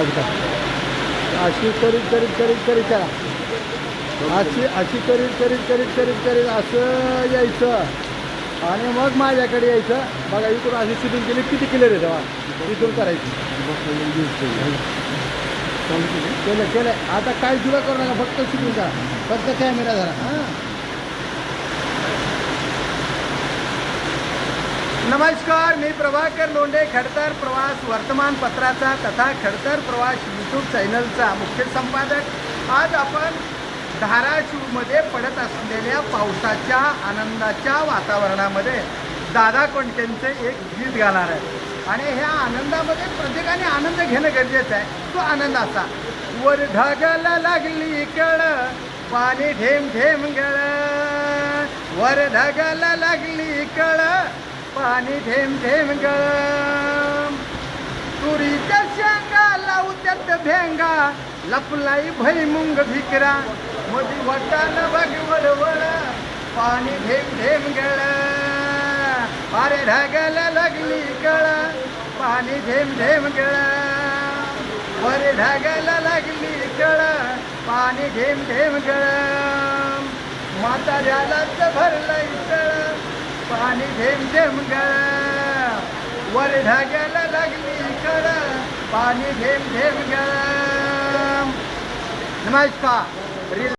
अशी करीत करीत करीत करीत करा. अशी अशी करीत करीत करीत करीत करीत असं यायचं. आणि मग माझ्याकडे यायचं. बघा इकडून अशी शूटिंग केली किती क्लिअर आहे तेव्हा? इथून करायची. केलं केलं. आता काय जुळा करू नका फक्त शूटिंग करा. फक्त कॅमेरा धरा. हां. नमस्कार मी प्रभाकर लोंढे खडतर प्रवास वर्तमानपत्राचा तथा खडतर प्रवास यूट्यूब चॅनलचा मुख्य संपादक. आज आपण धाराशिवमध्ये पडत असलेल्या पावसाच्या आनंदाच्या वातावरणामध्ये दादा कोणत्यांचे एक गीत गाणार आहे. आणि ह्या आनंदामध्ये प्रत्येकाने आनंद घेणं गरजेचं आहे. तो आनंद असा वर ढगाला लागली कळ पाणी ढेम ढेम गळ. वर ढगाला लागली कळ पाणी ढेम ढेम गळम तुरीच्या शेंगा लावत्यात भेंगा. लपलाई भैमुंग भिकरा. मधी वटान बघ वडवड. पाणी ढेम ढेम गळ. अरे ढगाला लागली कळ पाणी ढेम ढेम गळ. अरे ढगाला लागली कळ पाणी ढेम ढेम गळ. म्हाताऱ्यालाच भरलं तळ पाणी ढेम ढेम गळ वर ढगाला लागली कळ पाणी ढेम ढेम गळ नमस्कार